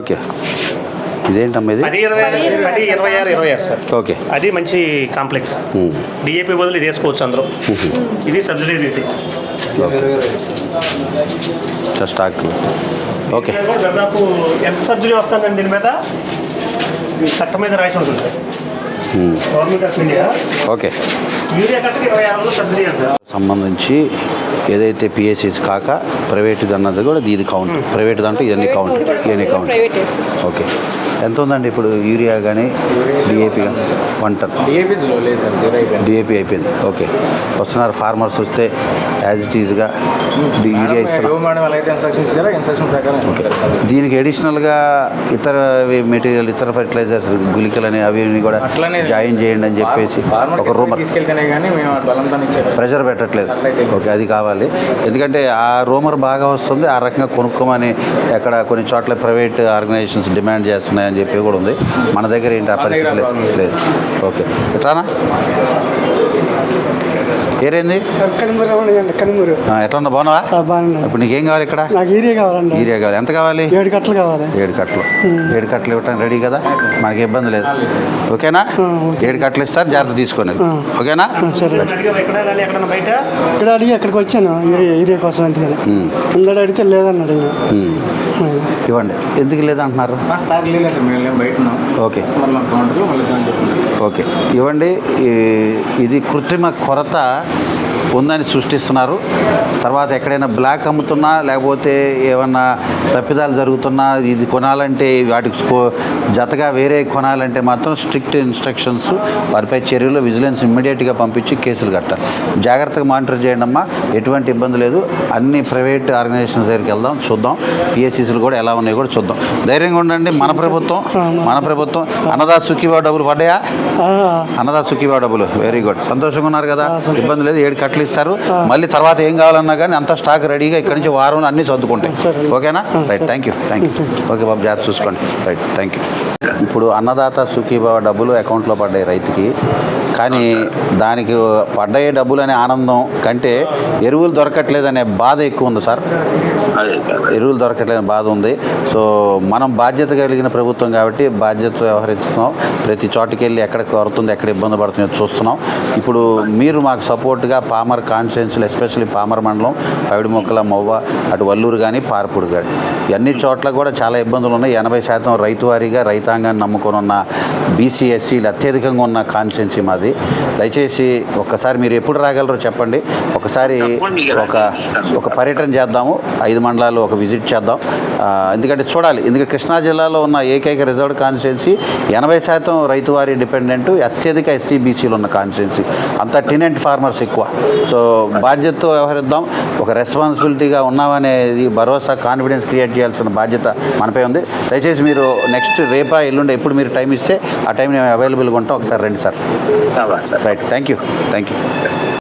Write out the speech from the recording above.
Okay. ఇదేంటమ్మా ఇది? అది ఇరవై అది ఇరవై ఆరు ఇరవై ఆరు సార్. ఓకే. అది మంచి కాంప్లెక్స్. డిఏపి బదులు ఇది వేసుకోవచ్చు అందరూ. ఇది సబ్సిడీ సార్ స్టాక్ ఓకే. దాదాపు ఎంత సబ్సిడీ వస్తుందండి దీని మీద? ఈ చట్టం మీద రాసి ఉంటుంది sir. Government of India okay. Urea కట్టకి ఇరవై ఆరు సబ్సిడీ సంబంధించి ఏదైతే పిఎస్సిస్ కాక ప్రైవేట్ అన్నది కూడా ఇది కౌంట్. ప్రైవేట్ దాంట్లో ఇవన్నీ కౌంట్. ఇవన్నీ కౌంట్. Private okay. ఎంత ఉందండి ఇప్పుడు యూరియా కానీ డిఏపి కానీ వన్ టన్. డిఏపీ అయిపోయింది. ఓకే. వస్తున్నారు ఫార్మర్స్ వస్తే యాజ్ ఇట్ ఈజ్గా యూరియా ఇస్తున్నారు ఓకే. ఇస్తారు. దీనికి అడిషనల్గా ఇతర మెటీరియల్ ఇతర ఫర్టిలైజర్స్ గుళికలని అవి కూడా జాయిన్ చేయండి అని చెప్పేసి ఒక రూమర్ ప్రెషర్ పెట్టట్లేదు. ఓకే అది కావాలి. ఎందుకంటే ఆ రూమర్ బాగా వస్తుంది ఆ రకంగా కొనుక్కోమని ఎక్కడ కొన్ని చోట్ల ప్రైవేట్ ఆర్గనైజేషన్స్ డిమాండ్ చేస్తున్నాయని చెప్పి కూడా ఉంది. మన దగ్గర ఏంటి ఆ పరిస్థితి లేదు. ఓకే. ఎట్లానా ఏరేంది కనుమూరు అవునండి కనుమూరు. ఆ, ఎట్లా ఉన్నా బాగున్నావా ఇప్పుడు నీకేం కావాలి ఇక్కడ? నాకు ఏరియా కావాలండి. ఏరియా కావాలి. ఎంత కావాలి? ఏడు కట్టలు కావాలి. ఏడు కట్టలు. ఏడు కట్టలు ఇవ్వటం రెడీ కదా? మనకి ఇబ్బంది లేదు. ఓకేనా. ఏడు కట్టలు ఇస్తారు జాగ్రత్త తీసుకొని. ఓకేనా? సరే. ఇక్కడ అడిగి అక్కడికి వచ్చాను ఏరియా ఏరియా కోసం అంతే ముందర అడిగితే లేదన్నాడు. ఇవ్వండి. ఎందుకు లేదంటున్నారు? బయట ఓకే. ఓకే. ఇవ్వండి ఈ- ఇది కృత్రిమ కొరత ఉందని సృష్టిస్తున్నారు. తర్వాత ఎక్కడైనా బ్లాక్ అమ్ముతున్నా లేకపోతే ఏమన్నా తప్పిదాలు జరుగుతున్నా ఇది కొనాలంటే వాటికి జతగా వేరే కొనాలంటే మాత్రం స్ట్రిక్ట్ ఇన్స్ట్రక్షన్స్ వారిపై చర్యలు విజిలెన్స్ ఇమ్మీడియట్గా పంపించి కేసులు కట్టాలి. జాగ్రత్తగా మానిటర్ చేయండి అమ్మా. ఎటువంటి ఇబ్బంది లేదు. అన్ని ప్రైవేట్ ఆర్గనైజేషన్స్ దగ్గరికి వెళ్దాం చూద్దాం. పిఎస్సీసీలు కూడా ఎలా ఉన్నాయో కూడా చూద్దాం. ధైర్యంగా ఉండండి. మన ప్రభుత్వం మన ప్రభుత్వం. అన్నదా సుఖీవా డబ్బులు పడ్డాయా? అన్నదా సుఖీవా డబ్బులు. వెరీ గుడ్ సంతోషంగా ఉన్నారు కదా? ఇబ్బంది లేదు. ఏడు కట్టలు ఇస్తారు. మళ్ళీ తర్వాత ఏం కావాలన్నా కానీ అంత స్టాక్ రెడీగా ఇక్కడి నుంచి వారం అన్నీ సర్దుకుంటాయి. సరే. ఓకేనా? Right thank you thank you okay బాబు జాగ్రత్త చూసుకోండి. రైట్ థ్యాంక్ యూ ఇప్పుడు అన్నదాత సుఖీభావ డబ్బులు అకౌంట్లో పడ్డాయి రైతుకి. కానీ దానికి పడ్డాయి డబ్బులు అనే ఆనందం కంటే ఎరువులు దొరకట్లేదనే బాధ ఎక్కువ ఉంది సార్. ఎరువులు దొరకట్లేని బాధ ఉంది. సో మనం బాధ్యత కలిగిన ప్రభుత్వం కాబట్టి బాధ్యత వ్యవహరిస్తున్నాం. ప్రతి చోటుకి వెళ్ళి ఎక్కడ కొడుతుంది ఎక్కడ ఇబ్బంది పడుతుందో చూస్తున్నాం. ఇప్పుడు మీరు మాకు సపోర్ట్గా పామర్ కాన్స్టిట్యున్సీలు ఎస్పెషల్లీ పామర్ మండలం పవిడి మొక్కల మొవ్వ అటు వల్లూరు కానీ పార్పుడు కానీ అన్ని చోట్ల కూడా చాలా ఇబ్బందులు ఉన్నాయి. ఎనభై శాతం రైతు వారీగా రైతాంగాన్ని నమ్ముకొని ఉన్న బీసీ ఎస్సీలు అత్యధికంగా ఉన్న కాన్స్టిట్యున్సీ మాది. దయచేసి ఒక్కసారి మీరు ఎప్పుడు రాగలరో చెప్పండి. ఒకసారి ఒక ఒక పర్యటన చేద్దాము. ఐదు మండలాలు ఒక విజిట్ చేద్దాం. ఎందుకంటే చూడాలి. ఎందుకంటే కృష్ణా జిల్లాలో ఉన్న ఏకైక రిజర్వ్డ్ కాన్స్టిట్యున్సీ ఎనభై శాతం రైతువారీ డిపెండెంట్ అత్యధిక ఎస్సీ బీసీలు ఉన్న కాన్స్టిట్యున్సీ. అంతా టినెంట్ ఫార్మర్స్ ఎక్కువ. సో బాధ్యతతో వ్యవహరిద్దాం. ఒక రెస్పాన్సిబిలిటీగా ఉన్నామనేది భరోసా కాన్ఫిడెన్స్ క్రియేట్ చేయాల్సిన బాధ్యత మనపై ఉంది. దయచేసి మీరు నెక్స్ట్ రేపా ఎల్లుండి ఎప్పుడు మీరు టైం ఇస్తే ఆ టైం మేము అవైలబుల్గా ఉంటాం. ఒకసారి రండి sir. Right thank you thank you